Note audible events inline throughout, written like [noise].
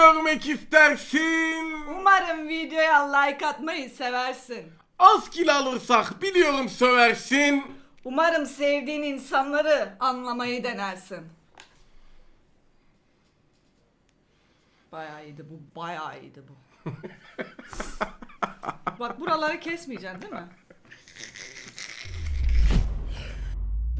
görmek istersin? Umarım videoya like atmayı seversin. Az kilo alırsak biliyorum söversin. Umarım sevdiğin insanları anlamayı denersin. Bayağı iyiydi bu, bayağı iyiydi bu. [laughs] Bak buraları kesmeyeceksin değil mi?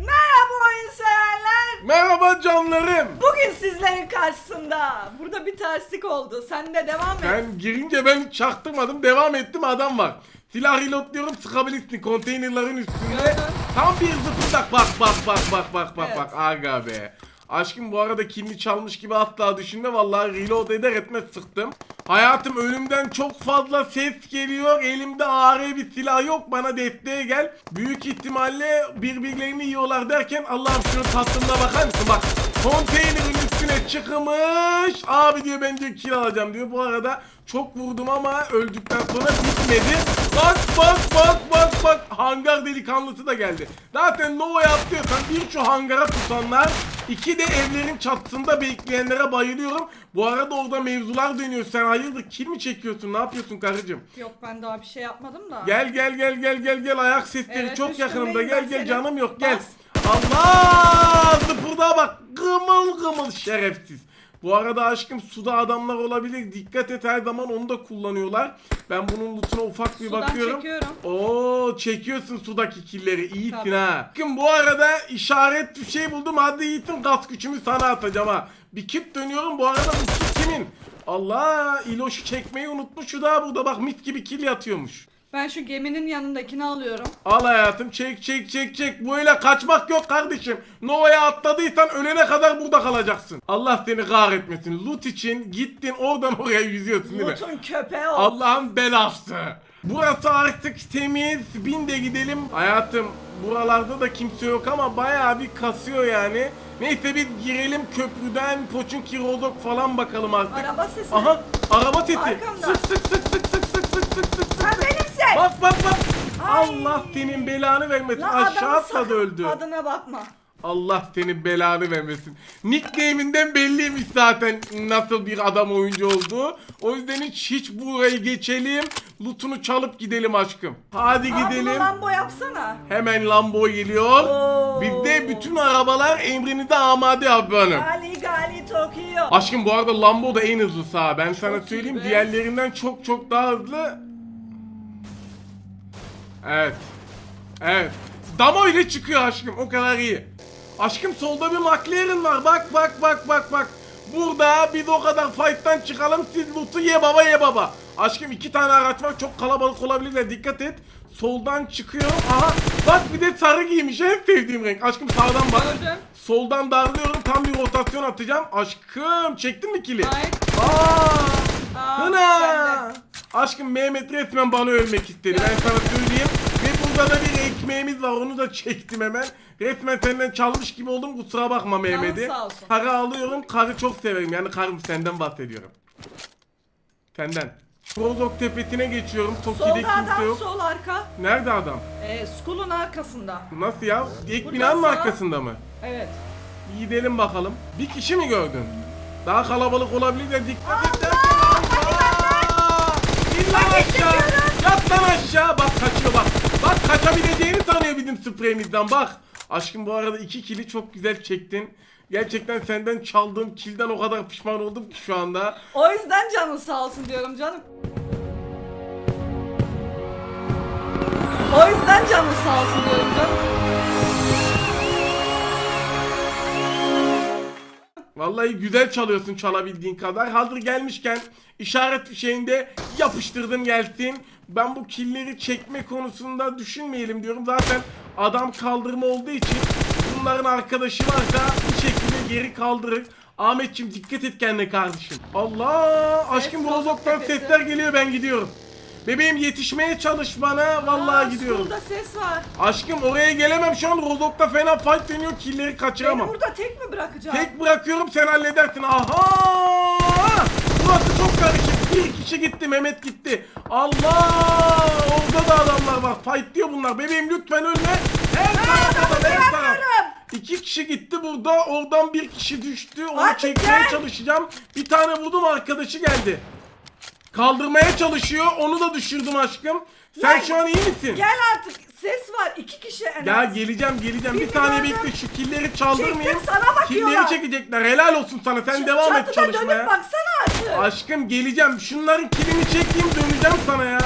Merhaba oyun severler. Merhaba canlarım. Bugün sizlerin karşısında. Burada bir terslik oldu. Sen de devam et. Ben girince ben çaktırmadım devam ettim adam var. Silah reloadluyorum sıkabilirsin konteynerların üstünde. Gördüm. Tam bir zıpırdak bak bak bak bak bak bak Evet. bak aga be. Aşkım bu arada kilini çalmış gibi asla düşünme vallahi reload eder etmez sıktım. Hayatım önümden çok fazla ses geliyor. Elimde AR bir silah yok. Bana desteğe gel. Büyük ihtimalle birbirlerini yiyorlar derken Allah'ım şunun tatlılığına bakar mısın? Bak konteynerin üstüne çıkmış. Abi diyor ben diyor kill alacağım diyor. Bu arada çok vurdum ama öldükten sonra bitmedi. Bak bak bak bak bak hangar delikanlısı da geldi. Zaten Nova'ya atlıyorsan bir hangara tutanlar iki de evlerin çatısında bekleyenlere bayılıyorum. Bu arada orada mevzular dönüyor. Sen hayırdır kill mi çekiyorsun? Ne yapıyorsun karıcığım? Yok ben daha bir şey yapmadım da. Gel gel gel gel gel gel ayak sesleri Evet, çok üstündeyim yakınımda. ben Gel gel senin. canım yok gel. Bas. Allah zıpırdağa bak. Gımıl gımıl şerefsiz. Bu arada aşkım suda adamlar olabilir. Dikkat et her zaman onu da kullanıyorlar. Ben bunun lootuna ufak bir Sudan bakıyorum. çekiyorum. Oo çekiyorsun sudaki killeri. İyisin Tabii. ha. Bakın bu arada işaret bir şey buldum. Hadi Yiğit'im gaz gücümü sana atacağım ha. Bir kit dönüyorum. Bu arada bu kit kimin? Allah İloş'u çekmeyi unutmuş. Şu da burada bak mit gibi kill yatıyormuş. Ben şu geminin yanındakini alıyorum. Al hayatım çek çek çek çek. Bu öyle kaçmak yok kardeşim. Nova'ya atladıysan ölene kadar burada kalacaksın. Allah seni kahretmesin. Loot için gittin oradan oraya yüzüyorsun değil mi? Loot'un köpeği ol. Allah'ın belası. Burası artık temiz. Bin de gidelim. Hayatım buralarda da kimse yok ama bayağı bir kasıyor yani. Neyse bir girelim köprüden Poçunki Rozok falan bakalım artık. Araba sesi. Aha araba sesi. Arkamda. Sık sık sık sık sık sık sık. Ha benimse. Bak bak bak. Ay. Allah senin belanı vermesin. La Aşağı adamın atladı sakın öldü. Adına bakma. Allah senin belanı vermesin. Nickname'inden belliymiş zaten nasıl bir adam oyuncu olduğu. O yüzden hiç hiç burayı geçelim. Loot'unu çalıp gidelim aşkım. Hadi bunu gidelim. Lambo yapsana. Hemen Lambo geliyor. Oo. Bizde bütün arabalar emrinize amade abi hanım. Gali gali Tokyo. Aşkım bu arada Lambo da en hızlısı ha. Ben sana söyleyeyim diğerlerinden çok çok daha hızlı. Evet. Evet. Damo ile çıkıyor aşkım o kadar iyi. Aşkım solda bir McLaren var. Bak bak bak bak bak. Burada biz o kadar fight'tan çıkalım siz loot'u ye baba ye baba. Aşkım iki tane araç var çok kalabalık olabilirler dikkat et. Soldan çıkıyor. Aha bak bir de sarı giymiş en sevdiğim renk. Aşkım sağdan bak. Soldan darlıyorum tam bir rotasyon atacağım. Aşkım çektin mi kili? Hayır. Aa! Aa, Hına! Aşkım Mehmet resmen bana ölmek istedi. Ben sana söyleyeyim. Ve burada da bir ekmeğimiz var. Onu da çektim hemen. Resmen senden çalmış gibi oldum. Kusura bakma Mehmet'i. sağ olsun. Karı alıyorum. Karı çok severim. Yani karım senden bahsediyorum. Senden. Rozok tepesine geçiyorum. Toki'de Solda kimse adam yok. sol arka. Nerede adam? Ee, Skull'un arkasında. Nasıl ya? İlk Burada binanın sağ- arkasında mı? Evet. Gidelim bakalım. Bir kişi mi gördün? Daha kalabalık olabilir de dikkat et. İn lan aşağı. Yat lan aşağı. Bak kaçıyor bak. Bak kaçabileceğini sanıyor bizim spreyimizden bak. Aşkım bu arada iki kili çok güzel çektin. Gerçekten senden çaldığım kilden o kadar pişman oldum ki şu anda. O yüzden canın sağ olsun diyorum canım. O yüzden canın sağ olsun diyorum canım. Vallahi güzel çalıyorsun çalabildiğin kadar. Hazır gelmişken işaret fişeğinde yapıştırdım gelsin. Ben bu killeri çekme konusunda düşünmeyelim diyorum. Zaten adam kaldırma olduğu için bunların arkadaşı varsa bir şekilde geri kaldırır. Ahmetçim dikkat et kendine kardeşim. Allah aşkım sesi. sesler geliyor ben gidiyorum. Bebeğim yetişmeye çalış bana. Vallahi Aa, gidiyorum. Skull'da ses var. Aşkım oraya gelemem şu an Rozok'ta fena fight dönüyor. Killeri Beni kaçıramam. burada tek mi bırakacağım? Tek bırakıyorum sen halledersin. Aha! Burası çok karışık. Bir kişi gitti, Mehmet gitti. Allah! Orada da adamlar var. Fight diyor bunlar. Bebeğim lütfen ölme. Her taraf adam, her taraf. İki kişi gitti burada. Oradan bir kişi düştü. Onu Artık çekmeye gel. çalışacağım. Bir tane vurdum arkadaşı geldi. Kaldırmaya çalışıyor. Onu da düşürdüm aşkım. Sen Lan, şu an iyi misin? Gel artık ses var iki kişi en Ya az. geleceğim geleceğim. Bir Gel, saniye gel, bekle şu killeri çaldırmayayım. Çektim, sana bakıyorlar. Killeri çekecekler. Helal olsun sana. Sen devam et Çatıda çalışmaya. dönüp baksana artık. Aşkım geleceğim. Şunların kilini çekeyim döneceğim sana ya.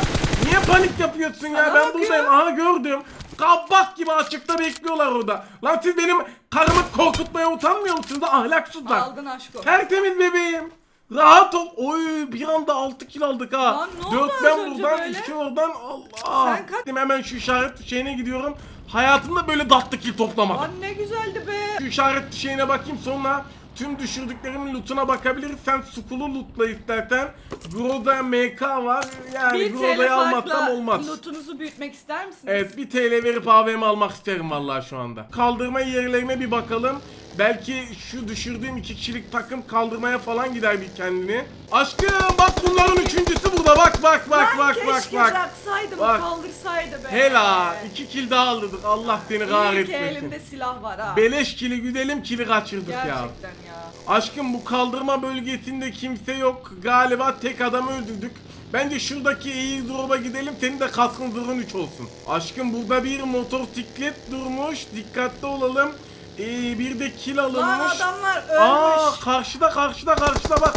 Niye panik yapıyorsun ya? Sana ben bakıyor. buradayım. Aha gördüm. Kabak gibi açıkta bekliyorlar orada. Lan siz benim karımı korkutmaya utanmıyor musunuz? Ahlaksızlar. Aldın aşkım. Tertemiz bebeğim. Rahat ol. Oy bir anda 6 kilo aldık ha. Lan ne oldu 4 az ben önce buradan böyle? 2 oradan. Allah. Sen kaç- Hemen şu işaret şeyine gidiyorum. Hayatımda böyle datlı kill toplamadım. Lan ne güzeldi be. Şu işaret şeyine bakayım sonra tüm düşürdüklerimin lootuna bakabiliriz. Sen Skull'u lootla istersen. Groza MK var. Yani Bir TL Groza'yı almazsam farkla olmaz. lootunuzu büyütmek ister misiniz? Evet bir TL verip AVM almak isterim vallahi şu anda. Kaldırma yerlerine bir bakalım. Belki şu düşürdüğüm iki kişilik takım kaldırmaya falan gider bir kendini. Aşkım bak bunların üçüncüsü burada bak bak bak bak bak keşke bak. bıraksaydım Bak. kaldırsaydı be. Hela iki kill daha aldık Allah seni İyi ki kahretmesin. elimde silah var ha. Beleş kili güdelim kili kaçırdık ya. Gerçekten ya. Aşkım bu kaldırma bölgesinde kimse yok. Galiba tek adam öldürdük. Bence şuradaki iyi duruma gidelim. Senin de kaskın zırhın 3 olsun. Aşkım burada bir motosiklet durmuş. Dikkatli olalım. Ee, bir de kill Lan alınmış. adamlar Aa ölmüş. karşıda karşıda karşıda bak.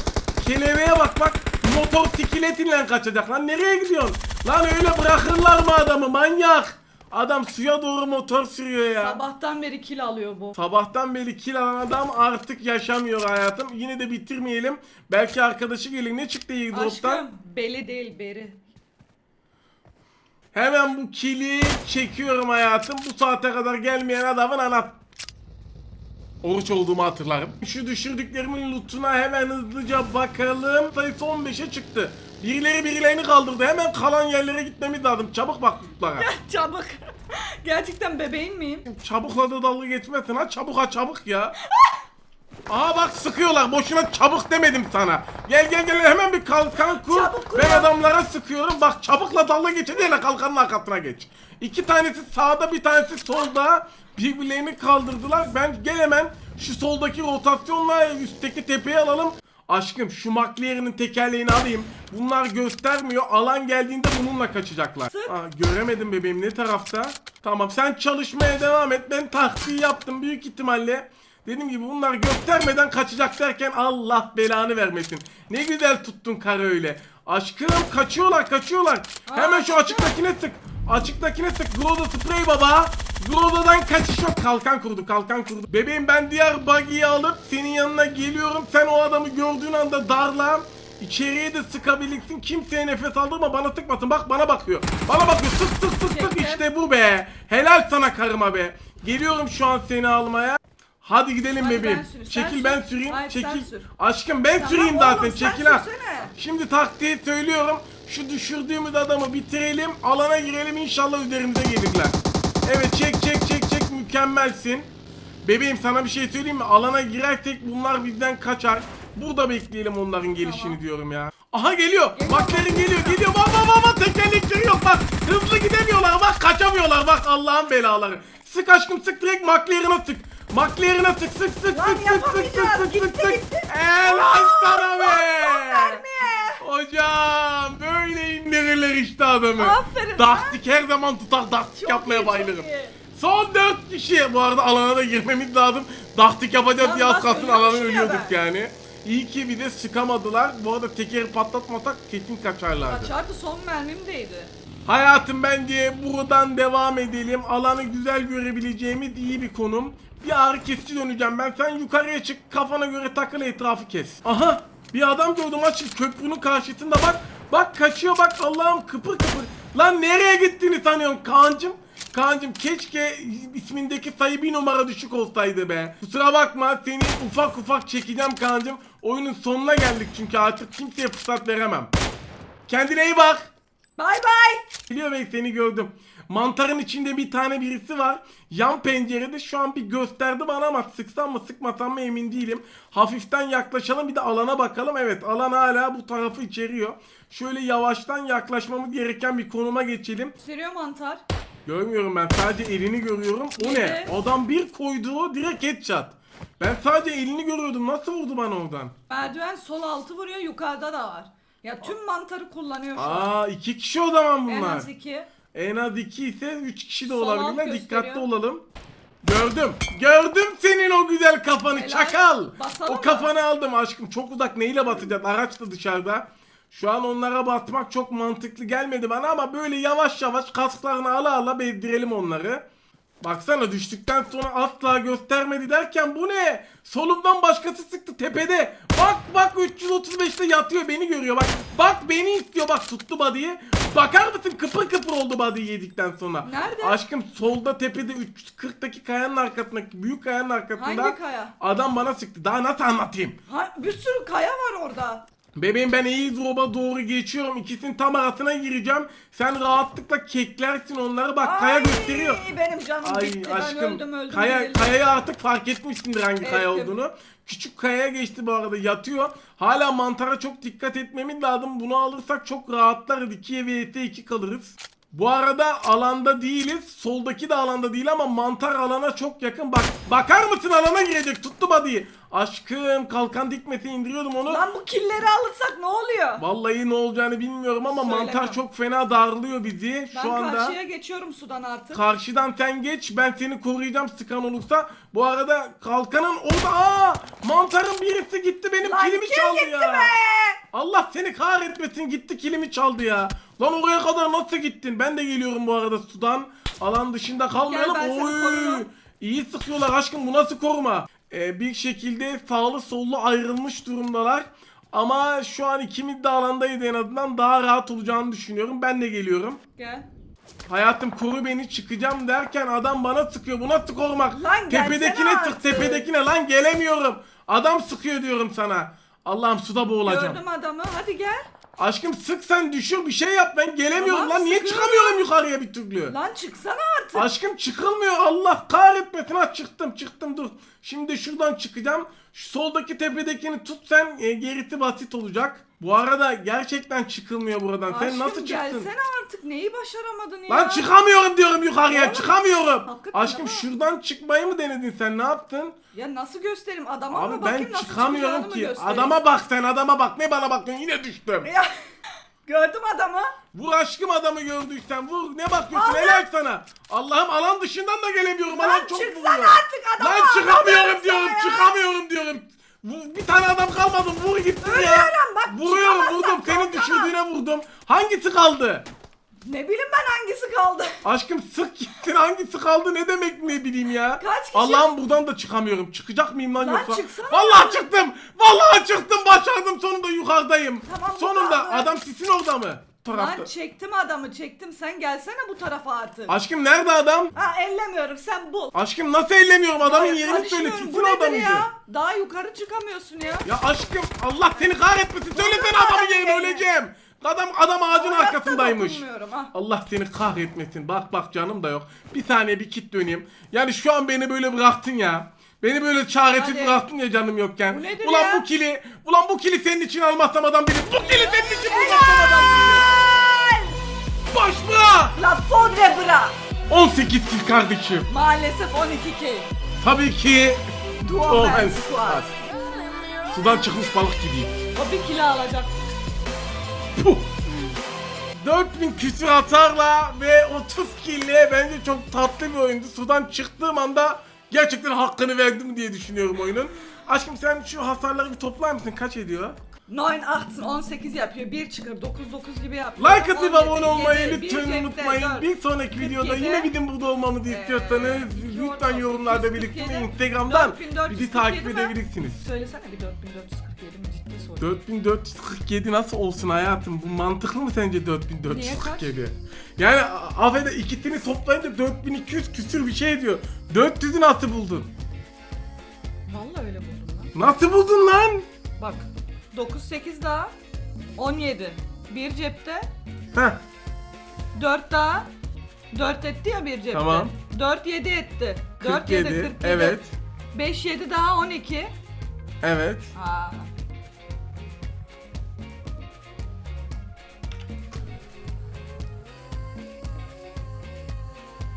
Kelebeğe bak bak. Motosikletinle kaçacak lan. Nereye gidiyorsun? Lan öyle bırakırlar mı adamı manyak? Adam suya doğru motor sürüyor ya. Sabahtan beri kill alıyor bu. Sabahtan beri kill alan adam artık yaşamıyor hayatım. Yine de bitirmeyelim. Belki arkadaşı gelir. Ne çıktı iyi droptan? Aşkım beli değil beri. Hemen bu kili çekiyorum hayatım. Bu saate kadar gelmeyen adamın anahtarı. Oruç olduğumu hatırlarım. Şu düşürdüklerimin lootuna hemen hızlıca bakalım. Sayısı 15'e çıktı. Birileri birilerini kaldırdı. Hemen kalan yerlere gitmemiz lazım. Çabuk bak lootlara. Çabuk. [laughs] Gerçekten bebeğin miyim? Çabukla da dalga geçmesin ha. Çabuk ha çabuk ya. Aha bak sıkıyorlar. Boşuna çabuk demedim sana. Gel gel gel hemen bir kalkan kur. Çabuk ben ya. adamlara sıkıyorum. Bak çabukla dalga geçeceğine kalkanın arkasına geç. İki tanesi sağda bir tanesi solda. Birbirlerini kaldırdılar. Ben gel hemen şu soldaki rotasyonla üstteki tepeyi alalım. Aşkım şu McLaren'in tekerleğini alayım. Bunlar göstermiyor. Alan geldiğinde bununla kaçacaklar. Aa, göremedim bebeğim ne tarafta? Tamam sen çalışmaya devam et. Ben taktiği yaptım büyük ihtimalle. Dediğim gibi bunlar göstermeden kaçacak derken Allah belanı vermesin. Ne güzel tuttun karı öyle. Aşkım kaçıyorlar kaçıyorlar. Hemen şu açıktakine sık. Açıktakine sık. Groza sprey baba. Groza'dan kaçış yok. Kalkan kurdu kalkan kurdu. Bebeğim ben diğer buggy'yi alıp senin yanına geliyorum. Sen o adamı gördüğün anda darla. İçeriye de sıkabilirsin. Kimseye nefes aldırma. Bana sıkmasın. Bak bana bakıyor. Bana bakıyor. Sık sık sık sık. İşte bu be. Helal sana karıma be. Geliyorum şu an seni almaya. Hadi gidelim Hadi bebeğim. ben süreyim. Çekil ben sür. süreyim. Hayır, Çekil. sür. Aşkım ben Tamam süreyim oğlum, zaten. sen Çekil ha. Şimdi taktiği söylüyorum. Şu düşürdüğümüz adamı bitirelim. Alana girelim inşallah üzerimize gelirler. Evet çek çek çek çek mükemmelsin. Bebeğim sana bir şey söyleyeyim mi? Alana girersek bunlar bizden kaçar. Burada bekleyelim onların gelişini Tamam. diyorum ya. Aha geliyor. Maklerin geliyor geliyor. Bak bak bak bak tekerlekleri yok bak. Hızlı gidemiyorlar bak kaçamıyorlar bak Allah'ın belaları. Sık aşkım sık direkt McLaren'a sık. McLaren'a sık sık sık Lan sık sık sık sık sık sık. Helal sana be. Hocam böyle indirirler işte adamı. Aferin Daktik her zaman tutar daktik Çok yapmaya iyi, çok bayılırım. iyi. Son 4 kişi. Bu arada alana da girmemiz lazım. Daktik yapacağız Lan diye az bak, kalsın ölüyormuşum alana ya ölüyorduk ben. yani. İyi ki bir de sıkamadılar. Bu arada tekeri patlatmasak kesin kaçarlardı. Kaçardı son mermim değdi. Hayatım bence buradan devam edelim. Alanı güzel görebileceğimiz iyi bir konum. Bir ağrı kesici döneceğim ben. Sen yukarıya çık kafana göre takıl etrafı kes. Aha bir adam gördüm açık köprünün karşısında bak. Bak kaçıyor bak Allah'ım kıpır kıpır. Lan nereye gittiğini sanıyorsun Kaan'cım? Kaan'cım keşke ismindeki sayı bir numara düşük olsaydı be. Kusura bakma seni ufak ufak çekeceğim Kaan'cım. Oyunun sonuna geldik çünkü artık kimseye fırsat veremem. Kendine iyi bak. Bay bay. Biliyor ve seni gördüm. Mantarın içinde bir tane birisi var. Yan pencerede şu an bir gösterdi bana ama sıksam mı sıkmasam mı emin değilim. Hafiften yaklaşalım bir de alana bakalım. Evet alan hala bu tarafı içeriyor. Şöyle yavaştan yaklaşmamız gereken bir konuma geçelim. Seriyor mantar. Görmüyorum ben sadece elini görüyorum. O ne? Adam bir koydu direkt headshot. Ben sadece elini görüyordum. Nasıl vurdu bana oradan? Merdiven sol altı vuruyor yukarıda da var. Ya tüm mantarı kullanıyor şu an. Aa iki kişi o zaman En bunlar. az iki. En az iki ise üç kişi de Sol alt olabilirler. gösteriyor. Dikkatli olalım. Gördüm. Gördüm senin o güzel kafanı Helal. çakal. Basalım o mı? kafanı aldım aşkım. Çok uzak neyle batacağız? Araç da dışarıda. Şu an onlara batmak çok mantıklı gelmedi bana ama böyle yavaş yavaş kasklarını ala ala bezdirelim onları. Baksana düştükten sonra asla göstermedi derken bu ne? Solumdan başkası sıktı tepede. Bak bak 335'te yatıyor beni görüyor bak. Bak beni istiyor bak tuttu body'yi. Bakar mısın kıpır kıpır oldu body yedikten sonra. Nerede? Aşkım solda tepede 340'taki kayanın arkasındaki büyük kayanın arkasında. Hangi kaya? Adam bana sıktı. Daha nasıl anlatayım? Ha, bir sürü kaya var orada. Bebeğim ben iyi drop'a doğru geçiyorum. İkisinin tam arasına gireceğim. Sen rahatlıkla keklersin onları. Bak kaya Ay, gösteriyor. Benim canım Ay gitti. aşkım ben öldüm öldüm. kaya, kayayı artık fark etmişsindir hangi kaya Ettim. olduğunu. Küçük kayaya geçti bu arada yatıyor. Hala mantara çok dikkat etmemiz lazım. Bunu alırsak çok rahatlarız. 2'ye vs 2 kalırız. Bu arada alanda değiliz. Soldaki de alanda değil ama mantar alana çok yakın. Bak bakar mısın alana girecek. Tuttu body'yi. Aşkım kalkan dikmesi indiriyordum onu. Lan bu killeri alırsak ne oluyor? Vallahi ne olacağını bilmiyorum ama Söyleme. mantar çok fena darlıyor bizi ben şu anda. karşıya geçiyorum sudan artık. Karşıdan sen geç ben seni koruyacağım sıkan olursa. Bu arada kalkanın orada aa mantarın birisi gitti benim Lan kilimi kim çaldı gitti ya. be? Allah seni kahretmesin gitti kilimi çaldı ya. Lan oraya kadar nasıl gittin? Ben de geliyorum bu arada sudan. Alan dışında kalmayalım. Gel, ben Oy! İyi sıkıyorlar aşkım bu nasıl koruma? Ee, bir şekilde sağlı sollu ayrılmış durumdalar. Ama şu an ikimiz de alandayız en azından daha rahat olacağını düşünüyorum. Ben de geliyorum. Gel. Hayatım koru beni çıkacağım derken adam bana sıkıyor. Bu nasıl korumak? Lan Tepedekine artık. tepedekine lan gelemiyorum. Adam sıkıyor diyorum sana. Allah'ım suda boğulacağım. Gördüm adamı. Hadi gel. Aşkım sık sen düşür bir şey yap ben gelemiyorum Tamam, lan niye sıkıyorum. çıkamıyorum yukarıya bir türlü. Lan çıksana artık. Aşkım çıkılmıyor Allah kahretmesin ha çıktım çıktım dur. Şimdi şuradan çıkacağım. Şu soldaki tepedekini tut sen e, gerisi basit olacak. Bu arada gerçekten çıkılmıyor buradan. sen Aşkım nasıl çıktın? gelsene artık. Neyi başaramadın ya? Lan çıkamıyorum diyorum yukarıya Oğlum, çıkamıyorum. hakikaten Aşkım ama. şuradan çıkmayı mı denedin sen ne yaptın? Ya nasıl göstereyim? Adama Abi mı bakayım ben nasıl çıkamıyorum çıkacağını mı ki. göstereyim? Adama bak sen adama bak ne bana bakıyorsun yine düştüm. Ya gördüm adamı. Vur aşkım adamı gördüysen vur ne bakıyorsun Allah! helal sana. Allah'ım alan dışından da gelemiyorum Lan alan çok vuruyor. artık adama. Lan çıkamıyorum diyorum ya. çıkamıyorum diyorum. Vur- Bir tane adam kalmadı vur gitsin ya. Ölüyorum, bak, Vuruyorum vurdum seni kalkamam. düşürdüğüne vurdum. Hangisi kaldı? Ne bileyim ben hangisi kaldı. [laughs] Aşkım sık gitsin hangisi kaldı ne demek ne bileyim ya. Kaç kişi? Allah'ım buradan da çıkamıyorum. Çıkacak mıyım lan, Lan yoksa? çıksana. Vallahi çıktım. Vallahi çıktım başardım sonunda yukarıdayım. Tamam, bu sonunda kaldı. adam sisin orada mı? Tarafta. Lan çektim adamı çektim. Sen gelsene bu tarafa artık. Aşkım nerede adam? Ha ellemiyorum sen bul. Aşkım nasıl ellemiyorum adamın Hayır, yerini söyle karışmıyorum. sisin Bu nedir orada mıydı? ya? Daha yukarı çıkamıyorsun ya. Ya aşkım Allah seni kahretmesin söylesene Dokunma adamın adamın yerini yerine. öleceğim. Adam adam ağacın Hayatta arkasındaymış. dokunmuyorum, ha. Allah seni kahretmesin. Bak bak canım da yok. Bir saniye bir kit döneyim. Yani şu an beni böyle bıraktın ya. Beni böyle çaresiz Hadi. bıraktın ya canım yokken. Bu nedir ulan ya? bu kili, ulan bu kili senin için almazsam adam bilir. Bu kili senin için bulmazsam adam bilir. Boş bırak. La fodre bra. 18 kil kardeşim. Maalesef 12 ki. Tabii ki Duomen Omen squad. Sudan çıkmış balık gibiyim. O bir kilo alacak. Puh. 4000 küsür hasarla ve 30 kille bence çok tatlı bir oyundu. Sudan çıktığım anda gerçekten hakkını verdim diye düşünüyorum oyunun. Aşkım sen şu hasarları bir toplar mısın? Kaç ediyor? 9 8 18 yapıyor. 1 çıkır 9 9 gibi yapıyor. Like atıp 17, abone olmayı lütfen unutmayın. Bir sonraki videoda 47, yine bizim burada olmamızı Ee, istiyorsanız lütfen yorumlarda 247, belirtin. Instagram'dan 4447 bizi takip edebilirsiniz. Söylesene bir 4447 mi ciddi soru. 4447 nasıl olsun hayatım? Bu mantıklı mı sence Niye 4447? Yani a- affede ikisini toplayınca 4200 küsür bir şey diyor. 400'ü nasıl buldun? Vallahi öyle buldum lan. Nasıl buldun lan? Bak 9 8 daha 17. Bir cepte Heh, 4 daha 4 etti ya bir cepte. Tamam. 4 7 etti. 4 7 47. 47. Evet. 5 7 daha 12. Evet. Aa,